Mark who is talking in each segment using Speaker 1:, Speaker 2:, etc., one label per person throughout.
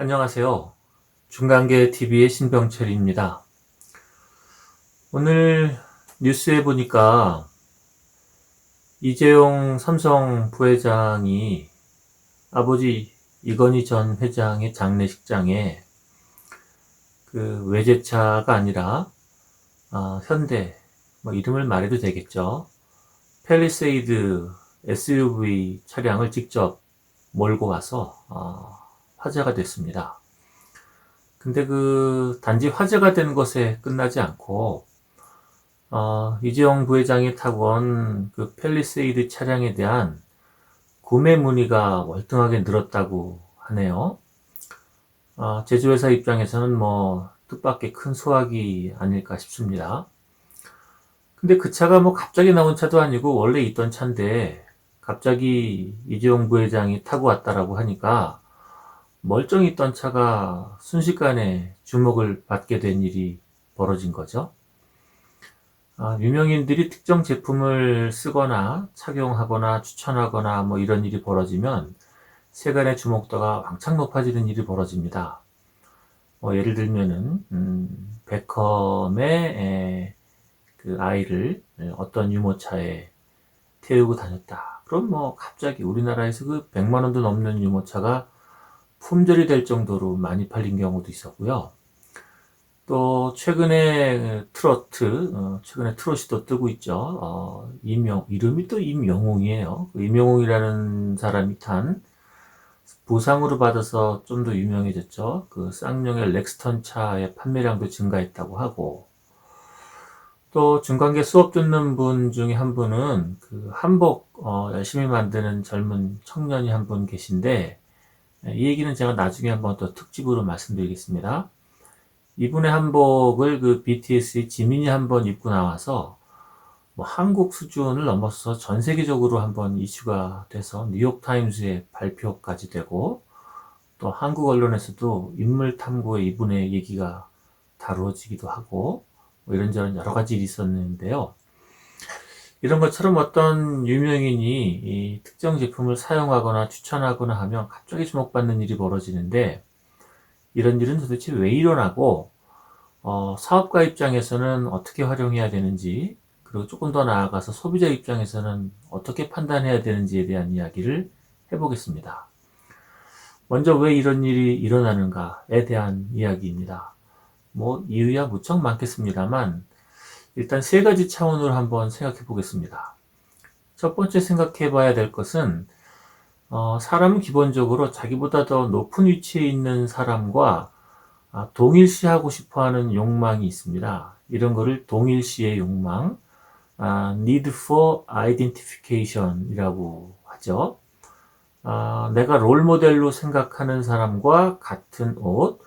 Speaker 1: 안녕하세요. 중간계 TV의 신병철입니다. 오늘 뉴스에 보니까 이재용 삼성 부회장이 아버지 이건희 전 회장의 장례식장에 그 외제차가 아니라 아, 현대 뭐 이름을 말해도 되겠죠. 펠리세이드 SUV 차량을 직접 몰고 와서 어, 화제가 됐습니다. 근데 그 단지 화제가 된 것에 끝나지 않고 어, 이재용 부회장이 타고 온 그 펠리세이드 차량에 대한 구매 문의가 월등하게 늘었다고 하네요. 어, 제조회사 입장에서는 뭐 뜻밖의 큰 소확이 아닐까 싶습니다. 근데 그 차가 뭐 갑자기 나온 차도 아니고 원래 있던 차인데 갑자기 이재용 부회장이 타고 왔다라고 하니까 멀쩡히 있던 차가 순식간에 주목을 받게 된 일이 벌어진 거죠. 아, 유명인들이 특정 제품을 쓰거나 착용하거나 추천하거나 뭐 이런 일이 벌어지면 세간의 주목도가 왕창 높아지는 일이 벌어집니다. 뭐 예를 들면은 음, 베컴의 에, 그 아이를 어떤 유모차에 태우고 다녔다. 그럼 뭐 갑자기 우리나라에서 그 100만 원도 넘는 유모차가 품절이 될 정도로 많이 팔린 경우도 있었고요. 또 최근에 트로트, 어, 최근에 또 뜨고 있죠. 어, 임영 이름이 또 임영웅이에요. 그 임영웅이라는 사람이 탄 부상으로 받아서 좀 더 유명해졌죠. 그 쌍용의 렉스턴 차의 판매량도 증가했다고 하고 또 중간계 수업 듣는 분 중에 한 분은 그 한복 어, 열심히 만드는 젊은 청년이 한 분 계신데 네, 이 얘기는 제가 나중에 한번 또 특집으로 말씀드리겠습니다. 이분의 한복을 그 BTS의 지민이 한번 입고 나와서 뭐 한국 수준을 넘어서 전 세계적으로 한번 이슈가 돼서 뉴욕타임즈에 발표까지 되고 또 한국 언론에서도 인물 탐구에 이분의 얘기가 다루어지기도 하고 뭐 이런저런 여러 가지 일이 있었는데요. 이런 것처럼 어떤 유명인이 이 특정 제품을 사용하거나 추천하거나 하면 갑자기 주목받는 일이 벌어지는데 이런 일은 도대체 왜 일어나고 어, 사업가 입장에서는 어떻게 활용해야 되는지 그리고 조금 더 나아가서 소비자 입장에서는 어떻게 판단해야 되는지에 대한 이야기를 해보겠습니다. 먼저 왜 이런 일이 일어나는가에 대한 이야기입니다. 뭐 이유야 무척 많겠습니다만 일단 세 가지 차원으로 한번 생각해 보겠습니다. 첫 번째 생각해 봐야 될 것은 어, 사람은 기본적으로 자기보다 더 높은 위치에 있는 사람과 아, 동일시하고 싶어 하는 욕망이 있습니다. 이런 거를 동일시의 욕망, 아, need for identification 이라고 하죠. 아, 내가 롤 모델로 생각하는 사람과 같은 옷,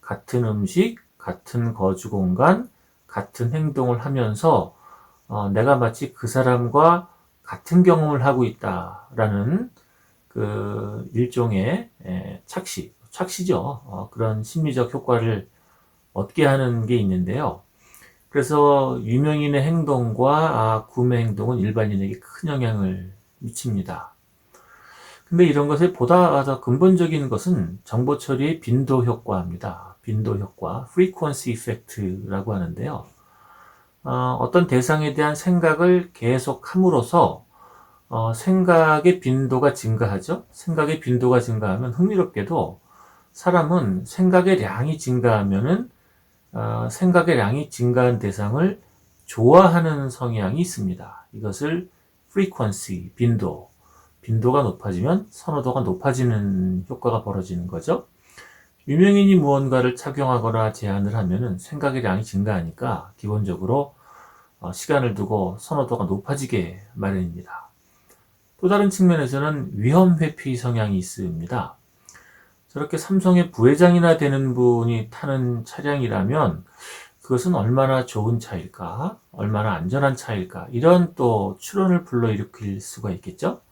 Speaker 1: 같은 음식, 같은 거주 공간, 같은 행동을 하면서 어, 내가 마치 그 사람과 같은 경험을 하고 있다라는 그 일종의 에, 착시, 착시죠. 어, 그런 심리적 효과를 얻게 하는 게 있는데요. 그래서 유명인의 행동과 아, 구매 행동은 일반인에게 큰 영향을 미칩니다. 근데 이런 것을 보다 더 근본적인 것은 정보 처리의 빈도 효과입니다. 빈도 효과, frequency effect라고 하는데요. 어, 떤 대상에 대한 생각을 계속 함으로써 어, 생각의 빈도가 증가하죠. 생각의 빈도가 증가하면 흥미롭게도 사람은 생각의 량이 증가하면은 어, 생각의 량이 증가한 대상을 좋아하는 성향이 있습니다. 이것을 frequency, 빈도, 빈도가 높아지면 선호도가 높아지는 효과가 벌어지는 거죠. 유명인이 무언가를 착용하거나 제안을 하면은 생각의 량이 증가하니까 기본적으로 어, 시간을 두고 선호도가 높아지게 마련입니다. 또 다른 측면에서는 위험 회피 성향이 있습니다. 저렇게 삼성의 부회장이나 되는 분이 타는 차량이라면 그것은 얼마나 좋은 차일까? 얼마나 안전한 차일까? 이런 또 추론을 불러일으킬 수가 있겠죠?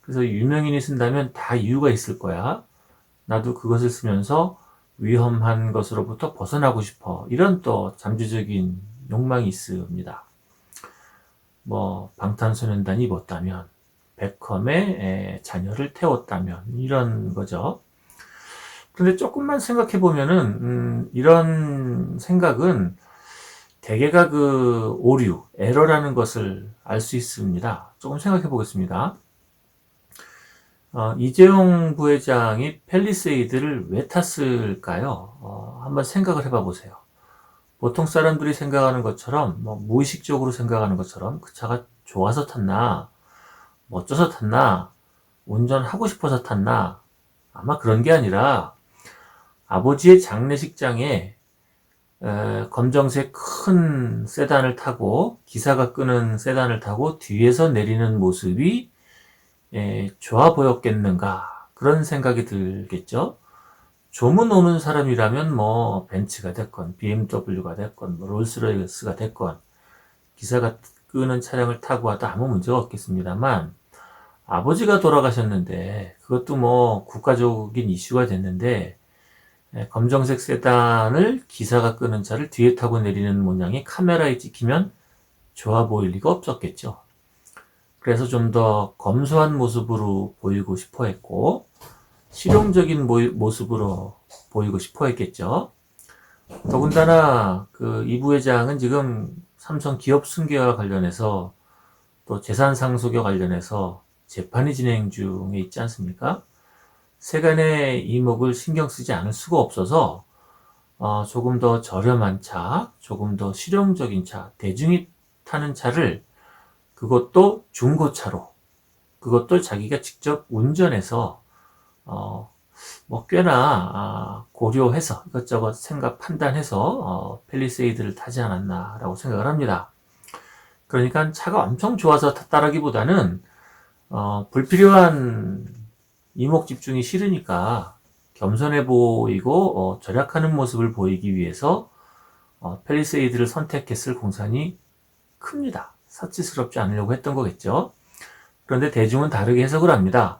Speaker 1: 그래서 유명인이 쓴다면 다 이유가 있을 거야. 나도 그것을 쓰면서 위험한 것으로부터 벗어나고 싶어. 이런 또 잠재적인 욕망이 있습니다. 뭐, 방탄소년단이 입었다면, 베컴의 자녀를 태웠다면, 이런 거죠. 그런데 조금만 생각해 보면은 음, 이런 생각은 대개가 그 오류, 에러라는 것을 알 수 있습니다. 조금 생각해 보겠습니다. 어, 이재용 부회장이 펠리세이드를 왜 탔을까요? 어, 한번 생각을 해봐 보세요. 보통 사람들이 생각하는 것처럼, 뭐, 무의식적으로 생각하는 것처럼, 그 차가 좋아서 탔나, 멋져서 탔나, 운전하고 싶어서 탔나, 아마 그런 게 아니라, 아버지의 장례식장에 에, 검정색 큰 세단을 타고 기사가 끄는 세단을 타고 뒤에서 내리는 모습이 에, 좋아 보였겠는가 그런 생각이 들겠죠. 조문 오는 사람이라면 뭐 벤츠가 됐건 BMW가 됐건 뭐 롤스로이스가 됐건 기사가 끄는 차량을 타고 와도 아무 문제가 없겠습니다만 아버지가 돌아가셨는데 그것도 뭐 국가적인 이슈가 됐는데 예, 검정색 세단을 기사가 끄는 차를 뒤에 타고 내리는 모양이 카메라에 찍히면 좋아 보일 리가 없었겠죠. 그래서 좀 더 검소한 모습으로 보이고 싶어 했고, 실용적인 모습으로 보이고 싶어 했겠죠. 더군다나 그 이 부회장은 지금 삼성 기업 승계와 관련해서 또 재산 상속과 관련해서 재판이 진행 중에 있지 않습니까? 세간의 이목을 신경 쓰지 않을 수가 없어서 어, 조금 더 저렴한 차, 조금 더 실용적인 차, 대중이 타는 차를 그것도 중고차로 그것도 자기가 직접 운전해서 어, 뭐 꽤나 아, 고려해서 이것저것 생각 판단해서 어, 펠리세이드를 타지 않았나라고 생각을 합니다. 그러니까 차가 엄청 좋아서 탔다라기보다는 어, 불필요한 이목 집중이 싫으니까 겸손해 보이고 어, 절약하는 모습을 보이기 위해서 어, 펠리세이드를 선택했을 공산이 큽니다. 사치스럽지 않으려고 했던 거겠죠. 그런데 대중은 다르게 해석을 합니다.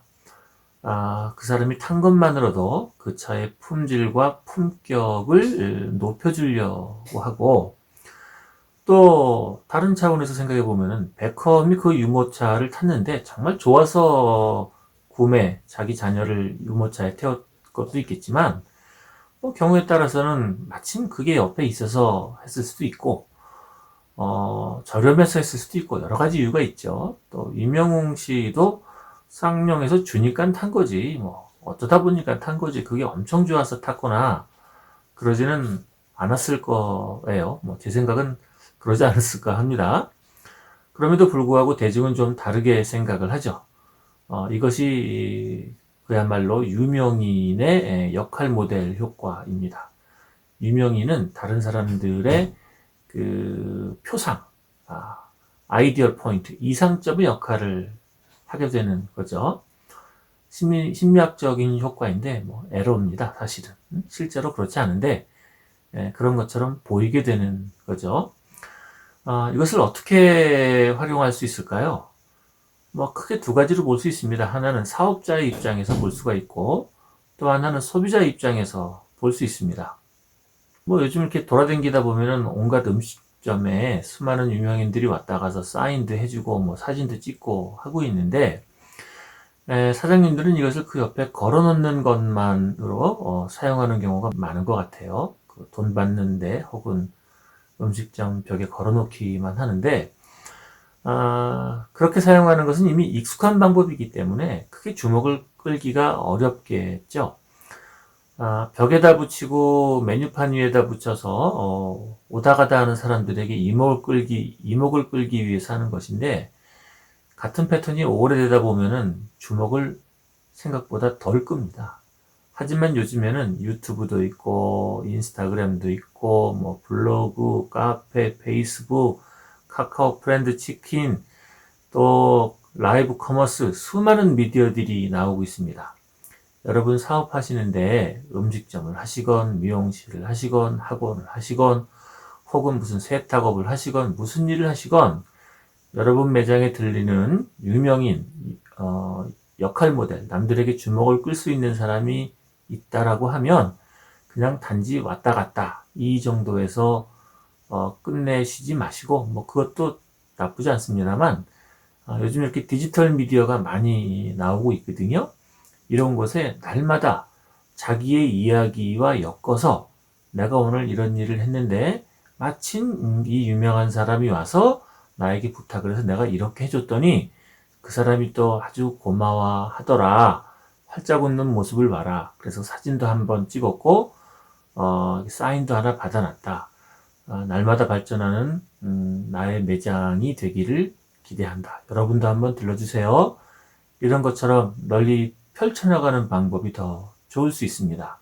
Speaker 1: 아, 그 사람이 탄 것만으로도 그 차의 품질과 품격을 높여주려고 하고 또 다른 차원에서 생각해 보면은 베컴이 그 유모차를 탔는데 정말 좋아서 구매, 자기 자녀를 유모차에 태웠 것도 있겠지만, 뭐 경우에 따라서는 마침 그게 옆에 있어서 했을 수도 있고, 어, 저렴해서 했을 수도 있고, 여러 가지 이유가 있죠. 또, 이명웅 씨도 쌍용에서 주니까 탄 거지, 뭐, 어쩌다 보니까 탄 거지, 그게 엄청 좋아서 탔거나, 그러지는 않았을 거예요. 뭐, 제 생각은 그러지 않았을까 합니다. 그럼에도 불구하고 대중은 좀 다르게 생각을 하죠. 어, 이것이 그야말로 유명인의 역할 모델 효과입니다. 유명인은 다른 사람들의 그 표상, 아, 아이디얼 포인트, 이상점의 역할을 하게 되는 거죠. 심리, 심리학적인 효과인데, 뭐, 에러입니다, 사실은. 음, 실제로 그렇지 않은데, 예, 그런 것처럼 보이게 되는 거죠. 아, 이것을 어떻게 활용할 수 있을까요? 뭐 크게 두 가지로 볼 수 있습니다. 하나는 사업자의 입장에서 볼 수가 있고 또 하나는 소비자의 입장에서 볼 수 있습니다. 뭐 요즘 이렇게 돌아다니다 보면은 온갖 음식점에 수많은 유명인들이 왔다 가서 사인도 해주고 뭐 사진도 찍고 하고 있는데 에, 사장님들은 이것을 그 옆에 걸어 놓는 것만으로 어, 사용하는 경우가 많은 것 같아요. 그 돈 받는데 혹은 음식점 벽에 걸어 놓기만 하는데 아, 그렇게 사용하는 것은 이미 익숙한 방법이기 때문에 크게 주목을 끌기가 어렵겠죠. 아, 벽에다 붙이고 메뉴판 위에다 붙여서 어, 오다 가다 하는 사람들에게 이목을 끌기 이목을 끌기 위해서 하는 것인데 같은 패턴이 오래되다 보면은 주목을 생각보다 덜 끕니다. 하지만 요즘에는 유튜브도 있고 인스타그램도 있고 뭐 블로그, 카페, 페이스북 카카오 프렌드 치킨, 또 라이브 커머스 수많은 미디어들이 나오고 있습니다. 여러분 사업하시는데 음식점을 하시건 미용실을 하시건 학원을 하시건 혹은 무슨 세탁업을 하시건 무슨 일을 하시건 여러분 매장에 들리는 유명인 어, 역할 모델 남들에게 주목을 끌 수 있는 사람이 있다라고 하면 그냥 단지 왔다 갔다 이 정도에서 어, 끝내시지 마시고 뭐 그것도 나쁘지 않습니다만 어, 요즘 이렇게 디지털 미디어가 많이 나오고 있거든요. 이런 곳에 날마다 자기의 이야기와 엮어서 내가 오늘 이런 일을 했는데 마침 음, 이 유명한 사람이 와서 나에게 부탁을 해서 내가 이렇게 해줬더니 그 사람이 또 아주 고마워 하더라. 활짝 웃는 모습을 봐라. 그래서 사진도 한번 찍었고 어, 사인도 하나 받아놨다. 어, 날마다 발전하는 음, 나의 매장이 되기를 기대한다. 여러분도 한번 들러주세요. 이런 것처럼 널리 펼쳐나가는 방법이 더 좋을 수 있습니다.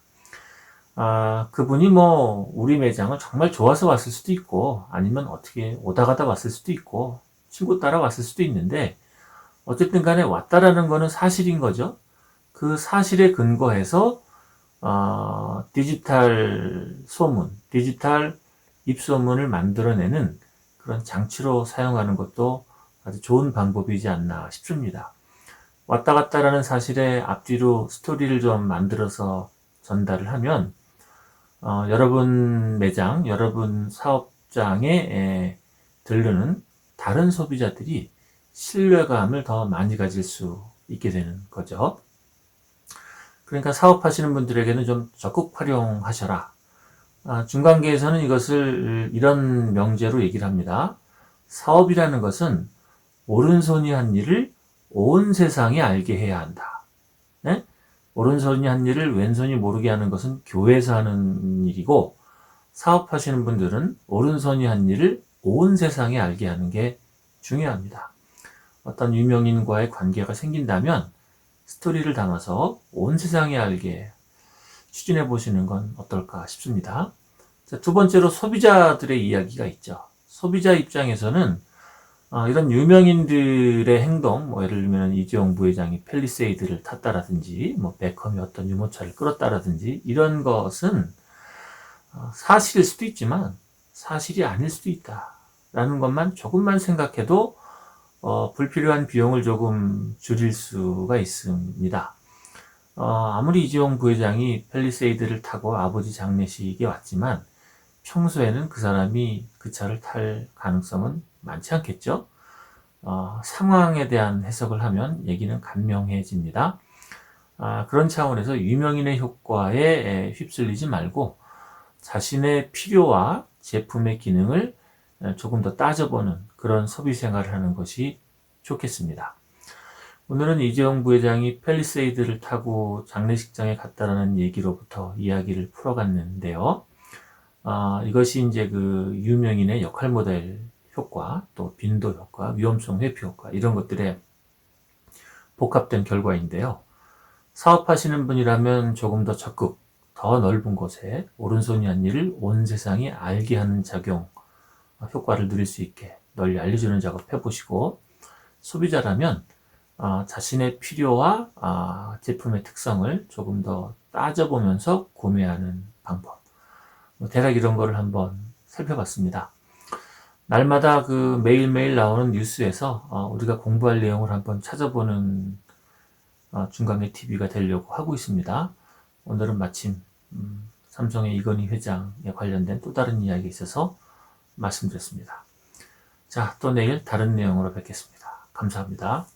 Speaker 1: 아, 그분이 뭐, 우리 매장을 정말 좋아서 왔을 수도 있고, 아니면 어떻게 오다 가다 왔을 수도 있고, 친구 따라 왔을 수도 있는데, 어쨌든 간에 왔다라는 거는 사실인 거죠. 그 사실에 근거해서, 어, 디지털 소문, 디지털 입소문을 만들어내는 그런 장치로 사용하는 것도 아주 좋은 방법이지 않나 싶습니다. 왔다 갔다라는 사실에 앞뒤로 스토리를 좀 만들어서 전달을 하면 어, 여러분 매장, 여러분 사업장에 에, 들르는 다른 소비자들이 신뢰감을 더 많이 가질 수 있게 되는 거죠. 그러니까 사업하시는 분들에게는 좀 적극 활용하셔라. 아, 중간계에서는 이것을 이런 명제로 얘기를 합니다. 사업이라는 것은 오른손이 한 일을 온 세상이 알게 해야 한다. 네? 오른손이 한 일을 왼손이 모르게 하는 것은 교회에서 하는 일이고 사업하시는 분들은 오른손이 한 일을 온 세상에 알게 하는 게 중요합니다. 어떤 유명인과의 관계가 생긴다면 스토리를 담아서 온 세상에 알게 추진해 보시는 건 어떨까 싶습니다. 자, 두 번째로 소비자들의 이야기가 있죠. 소비자 입장에서는 어, 이런 유명인들의 행동, 뭐 예를 들면 이재용 부회장이 펠리세이드를 탔다라든지, 뭐 베컴이 어떤 유모차를 끌었다라든지 이런 것은 어, 사실일 수도 있지만 사실이 아닐 수도 있다라는 것만 조금만 생각해도 어, 불필요한 비용을 조금 줄일 수가 있습니다. 어, 아무리 이재용 부회장이 펠리세이드를 타고 아버지 장례식에 왔지만 평소에는 그 사람이 그 차를 탈 가능성은 많지 않겠죠? 어, 상황에 대한 해석을 하면 얘기는 간명해집니다. 아, 그런 차원에서 유명인의 효과에 휩쓸리지 말고 자신의 필요와 제품의 기능을 조금 더 따져보는 그런 소비 생활을 하는 것이 좋겠습니다. 오늘은 이재용 부회장이 펠리세이드를 타고 장례식장에 갔다라는 얘기로부터 이야기를 풀어갔는데요. 아, 이것이 이제 그 유명인의 역할 모델 효과, 또 빈도 효과, 위험성 회피 효과 이런 것들의 복합된 결과인데요. 사업하시는 분이라면 조금 더 적극, 더 넓은 곳에 오른손이 한 일을 온 세상이 알게 하는 작용 효과를 누릴 수 있게 널리 알려주는 작업 해보시고 소비자라면 어, 자신의 필요와 어, 제품의 특성을 조금 더 따져보면서 구매하는 방법. 뭐 대략 이런 거를 한번 살펴봤습니다. 날마다 그 매일매일 나오는 뉴스에서 어, 우리가 공부할 내용을 한번 찾아보는 어, 중간의 TV가 되려고 하고 있습니다. 오늘은 마침 음, 삼성의 이건희 회장에 관련된 또 다른 이야기가 있어서 말씀드렸습니다. 자, 또 내일 다른 내용으로 뵙겠습니다. 감사합니다.